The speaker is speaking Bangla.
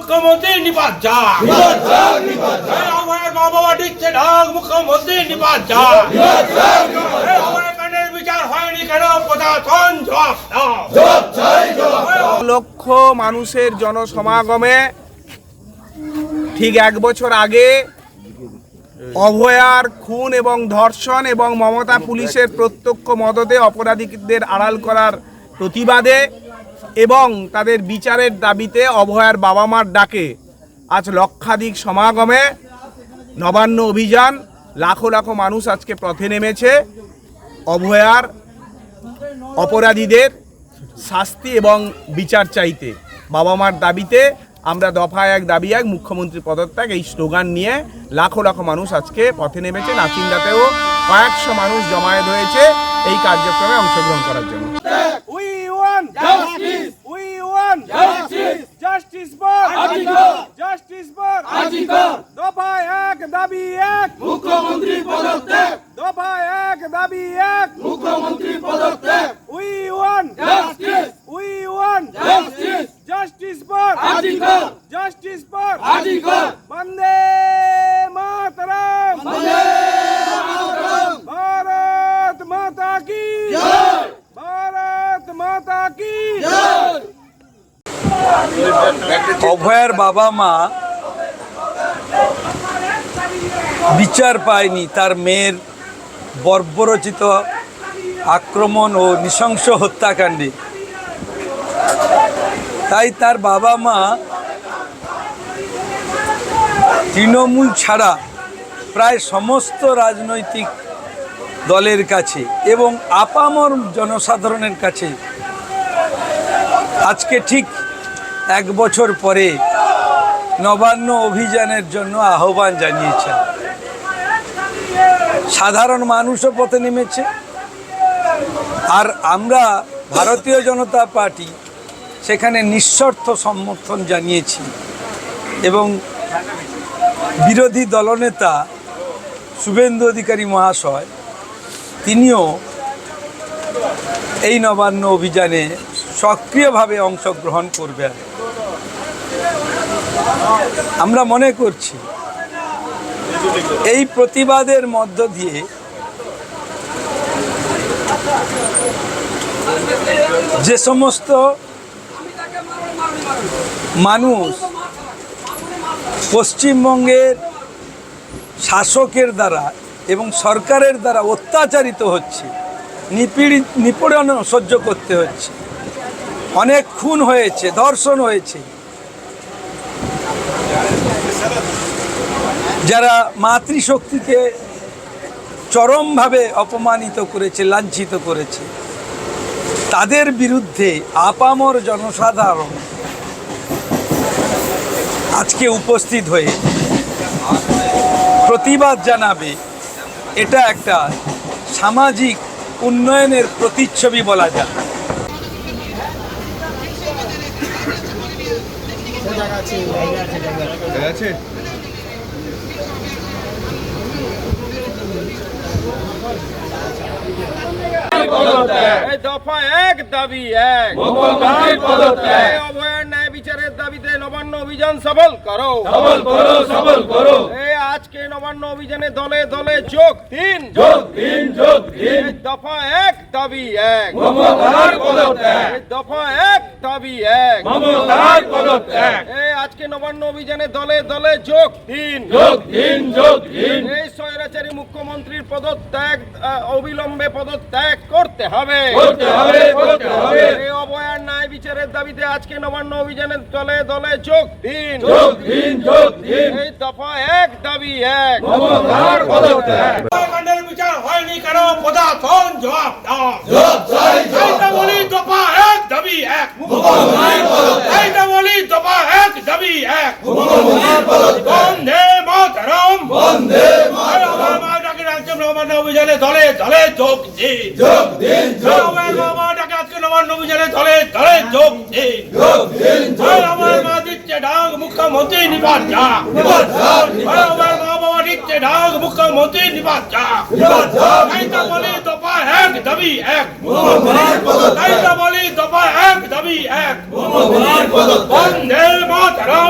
মুখ্যমন্ত্রী নিপাত যা এই অভয়ের মা বাবা দিচ্ছে ডাক মুখ্যমন্ত্রী নিপাত যা এই অভয়ের বিচার হয়নি কেন? প্রশাসন জবাব লক্ষ মানুষের জনসমাগমে ঠিক এক বছর আগে অভয়ার খুন এবং ধর্ষণ এবং মমতা পুলিশের প্রত্যক্ষ মদতে অপরাধীদের আড়াল করার প্রতিবাদে এবং তাদের বিচারের দাবিতে অভয়ার বাবা মার ডাকে। আজ লক্ষাধিক সমাগমে নবান্ন অভিযান, লাখো লাখো মানুষ আজকে পথে নেমেছে। অভয়ার অপরাধীদের শাস্তি এবং বিচার চাইতে। বাবা মার দাবিতে আমরা দফা এক, দাবি এক, মুখ্যমন্ত্রী পদত্যাগ এই স্লোগান নিয়ে লাখো লাখো মানুষ আজকে পথে নেমেছে। নাচিন্দাতেও কয়েকশো মানুষ জমায়েত হয়েছে এই কার্যক্রমে অংশগ্রহণ করার জন্য। Article. Justice for Article. দফা এক দাবি এক। মুখ্যমন্ত্রী পদত্যাগ। দফা এক দাবি এক। মুখ্যমন্ত্রী পদত্যাগ অভয়ের বাবা মা বিচার পায়নি, তার মেয়ের বর্বরচিত আক্রমণ ও নৃশংস হত্যাকাণ্ডে। তাই তার বাবা মা তৃণমূল ছাড়া প্রায় সমস্ত রাজনৈতিক দলের কাছে এবং আপামর জনসাধারণের কাছে আজকে ঠিক এক বছর পরে নবান্ন অভিযানের জন্য আহ্বান জানিয়েছেন। সাধারণ মানুষও পথে নেমেছে। আর আমরা ভারতীয় জনতা পার্টি সেখানে নিঃশর্ত সমর্থন জানিয়েছি এবং বিরোধী দলনেতা শুভেন্দু অধিকারী মহাশয় তিনিও এই নবান্ন অভিযানে সক্রিয়ভাবে অংশগ্রহণ করবেন। আমরা মনে করছি, এই প্রতিবাদের মধ্য দিয়ে যে সমস্ত মানুষ পশ্চিমবঙ্গের শাসকের দ্বারা এবং সরকারের দ্বারা অত্যাচারিত হচ্ছে নিপীড়িত নিপীড়ন সহ্য করতে হচ্ছে, অনেক খুন হয়েছে, ধর্ষণ হয়েছে যারা মাতৃশক্তিকে চরমভাবে অপমানিত করেছে, লাঞ্ছিত করেছে, তাদের বিরুদ্ধে আপামর জনসাধারণ আজকে উপস্থিত হয়ে প্রতিবাদ জানাবে। এটা একটা সামাজিক উন্নয়নের প্রতিচ্ছবি বলা যায়। এই দফা এক দাবি এক। মুখ্যমন্ত্রী পদত্যাগ। এই অভয়ার ন্যায় বিচারের দাবিতে নবান্ন অভিযান সফল করো। সবল করো সবল করো। আজকে নবান্ন অভিযানে দলে দলে যোগ দিন। যোগ দিন যোগ দিন। দফা এক দাবি এক। মমতার পদত্যাগ। দফা এক দাবি এক। মমতার পদত্যাগ। আজকে নবান্ন অভিযানে দলে দলে যোগ দিন। যোগ দিন যোগ দিন। এই স্বৈরাচারী মুখ্যমন্ত্রীর পদত্যাগ অবিলম্বে পদত্যাগ করতে হবে। করতে হবে করতে হবে। এই অবয়ার ন্যায় বিচারের দাবিতে আজকে নবান্ন অভিযানের দলে দলে যোগ দিন। যোগ দিন যোগ দিন। এই দফা এক দাবি এক। বিচার হয়নি কেন? প্রশাসন জবাব দাও। বলি দফা এক দাবি এক মুখ্যমন্ত্রী পদত্যাগ এইটা বলি দফা এক দাবি এক মুখ্যমন্ত্রী পদত্যাগ বন্দে মাতরম বন্দে আর আমার মা ডাকে রাজ্য নবান্ন অভিযানে দলে দলে যোগ দিন যোগ দিন যোগ আমার মা ডাকে আজকে নবান্ন অভিযানে ধরে ধরে যোগ দিন। আর আমার মা দিচ্ছে ডাক মুখ্যমন্ত্রী নিবাস যা। নিবাস আমার মা বাবা দিচ্ছে ডাক মুখ্যমন্ত্রী নিবাস যা। তাই তো বলি দফা এক দাবি এক। তাই তো বলি দফা এক দাবি এক। বন্দে মাতরম।